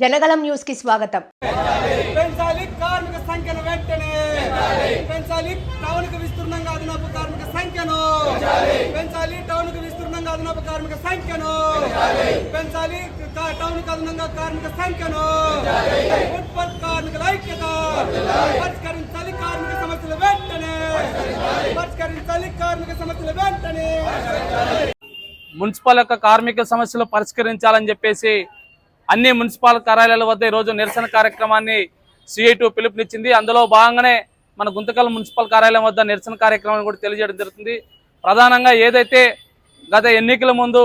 జనగలం న్యూస్కి స్వాగతం. పెంచాలి కార్మిక సంఖ్యను వెంటనే. పెంచాలి టౌన్కు విస్తృతంగా అదనపు కార్మిక సంఖ్యను. పెంచాలి టౌన్కు విస్తృతంగా అదనపు కార్మిక సంఖ్యను. పెంచాలి టౌన్కు అదనంగా కార్మిక సంఖ్యను. ఫుట్పాత్ కార్మికుల ఐక్యత. పరిష్కరించాలి కార్మిక సమస్యలు వెంటనే. పరిష్కరించాలి కార్మిక సమస్యలు వెంటనే. మున్సిపల్ యొక్క కార్మిక సమస్యలు పరిష్కరించాలని చెప్పేసి అన్ని మున్సిపల్ కార్యాలయాల వద్ద ఈరోజు నిరసన కార్యక్రమాన్ని సిఐటు పిలుపునిచ్చింది. అందులో భాగంగానే మన గుంతకల్ మున్సిపల్ కార్యాలయం వద్ద నిరసన కార్యక్రమాన్ని కూడా తెలియజేయడం జరుగుతుంది. ప్రధానంగా ఏదైతే గత ఎన్నికల ముందు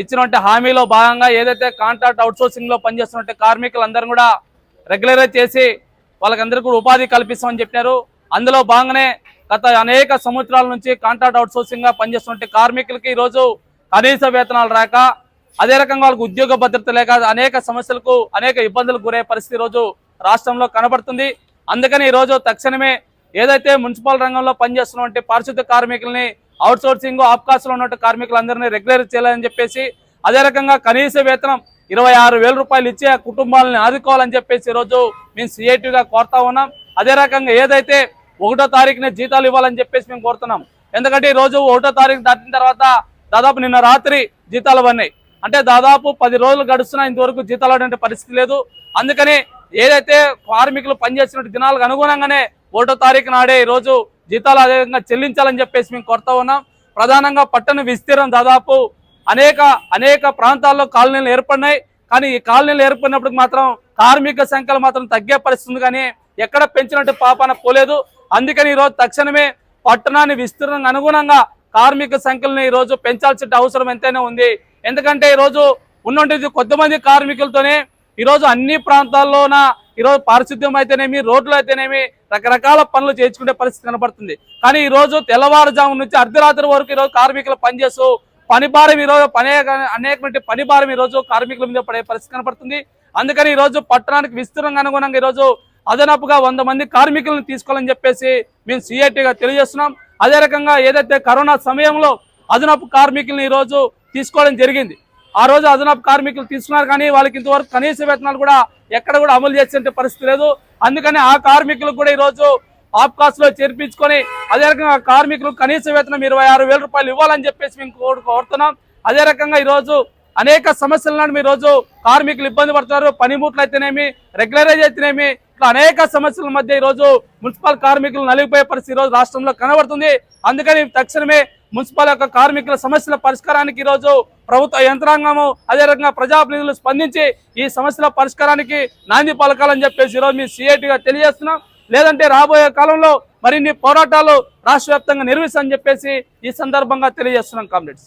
ఇచ్చినటువంటి హామీలో భాగంగా ఏదైతే కాంట్రాక్ట్ అవుట్సోర్సింగ్లో పనిచేస్తున్నట్టు కార్మికులందరూ కూడా రెగ్యులరైజ్ చేసి వాళ్ళకందరికీ కూడా ఉపాధి కల్పిస్తామని చెప్పినారు. అందులో భాగంగానే గత అనేక సంవత్సరాల నుంచి కాంట్రాక్ట్ అవుట్సోర్సింగ్గా పనిచేస్తున్నట్టు కార్మికులకి ఈరోజు కనీస వేతనాలు రాక అదే రకంగా వాళ్ళకు ఉద్యోగ భద్రత లేక అనేక సమస్యలకు అనేక ఇబ్బందులకు గురయ్యే పరిస్థితి రోజు రాష్ట్రంలో కనబడుతుంది. అందుకని ఈ రోజు తక్షణమే ఏదైతే మున్సిపల్ రంగంలో పనిచేస్తున్నటువంటి పారిశుద్ధ కార్మికుల్ని అవుట్ సోర్సింగ్ ఆఫ్కాస్లో ఉన్న కార్మికులందరినీ రెగ్యులర్ చేయాలని చెప్పేసి అదే రకంగా కనీస వేతనం ఇరవై ఆరు వేల రూపాయలు ఇచ్చి ఆ కుటుంబాలని ఆదుకోవాలని చెప్పేసి ఈరోజు మేము సిఐటిగా కోరుతా ఉన్నాం. అదే రకంగా ఏదైతే ఒకటో తారీఖున జీతాలు ఇవ్వాలని చెప్పేసి మేము కోరుతున్నాం. ఎందుకంటే ఈరోజు రోజు ఒకటో తారీఖు దాటిన తర్వాత దాదాపు నిన్న రాత్రి జీతాలు పడినాయి. అంటే దాదాపు పది రోజులు గడుస్తున్నా ఇంతవరకు జీతాలు పడే పరిస్థితి లేదు. అందుకని ఏదైతే కార్మికులు పనిచేసిన దినాలకు అనుగుణంగానే ఒకటో తారీఖు నాడే ఈ రోజు జీతాలు అదే విధంగా చెల్లించాలని చెప్పేసి మేము కోరుతా ఉన్నాం. ప్రధానంగా పట్టణ విస్తీర్ణం దాదాపు అనేక అనేక ప్రాంతాల్లో కాలనీలు ఏర్పడినాయి. కానీ ఈ కాలనీలు ఏర్పడినప్పుడు మాత్రం కార్మిక సంఖ్యలు మాత్రం తగ్గే పరిస్థితి కానీ ఎక్కడ పెంచినట్టు పాపాన పోలేదు. అందుకని ఈరోజు తక్షణమే పట్టణాన్ని విస్తీర్ణంగా అనుగుణంగా కార్మిక సంఖ్యలను ఈరోజు పెంచాల్సిన అవసరం ఎంతైనా ఉంది. ఎందుకంటే ఈ రోజు ఉన్నటువంటి కొద్దిమంది కార్మికులతోనే ఈ రోజు అన్ని ప్రాంతాల్లోన ఈరోజు పారిశుద్ధ్యం అయితేనేమి రోడ్లు అయితేనేమి రకరకాల పనులు చేయించుకునే పరిస్థితి కనబడుతుంది. కానీ ఈరోజు తెల్లవారుజాము నుంచి అర్ధరాత్రి వరకు ఈరోజు కార్మికులు పనిచేస్తూ పనిభారం ఈరోజు పని అనేకమైన పనిభారం ఈరోజు కార్మికుల మీద పడే పరిస్థితి కనబడుతుంది. అందుకని ఈరోజు పట్టణానికి విస్తృతంగా అనుగుణంగా ఈరోజు అదనపుగా వంద మంది కార్మికులను తీసుకోవాలని చెప్పేసి మేము సిఐటిగా తెలియజేస్తున్నాం. అదే రకంగా ఏదైతే కరోనా సమయంలో అదనపు కార్మికులను ఈరోజు తీసుకోవడం జరిగింది. ఆ రోజు అదనపు కార్మికులు తీసుకున్నారు కానీ వాళ్ళకి ఇంతవరకు కనీస వేతనాలు కూడా ఎక్కడ కూడా అమలు చేసే పరిస్థితి లేదు. అందుకని ఆ కార్మికులకు కూడా ఈ రోజు చేర్పించుకొని అదే రకంగా కార్మికులు కనీస వేతనం ఇరవై ఆరు వేల రూపాయలు ఇవ్వాలని చెప్పేసి మేము కోరుతున్నాం. అదే రకంగా ఈరోజు అనేక అనేక సమస్యలను మీ రోజు కార్మికులు ఇబ్బంది పడుతున్నారు. పనిముట్లు అయితేనేమి రెగ్యులరైజ్ అయితేనేమి ఇట్లా అనేక సమస్యల మధ్య ఈ రోజు మున్సిపల్ కార్మికులు నలిగిపోయే పరిస్థితి ఈరోజు రోజు రాష్ట్రంలో కనబడుతుంది. అందుకని తక్షణమే మున్సిపల్ యొక్క కార్మికుల సమస్యల పరిష్కారానికి ఈరోజు రోజు ప్రభుత్వ యంత్రాంగము అదే రకంగా ప్రజాప్రతినిధులు స్పందించి ఈ సమస్యల పరిష్కారానికి నాంది పలకాలని చెప్పేసి ఈరోజు మీ సిఐటిగా తెలియజేస్తున్నాం. లేదంటే రాబోయే కాలంలో మరిన్ని పోరాటాలు రాష్ట్ర వ్యాప్తంగా నిర్వహిస్తామని చెప్పేసి ఈ సందర్భంగా తెలియజేస్తున్నాం కామ్రేడ్స్.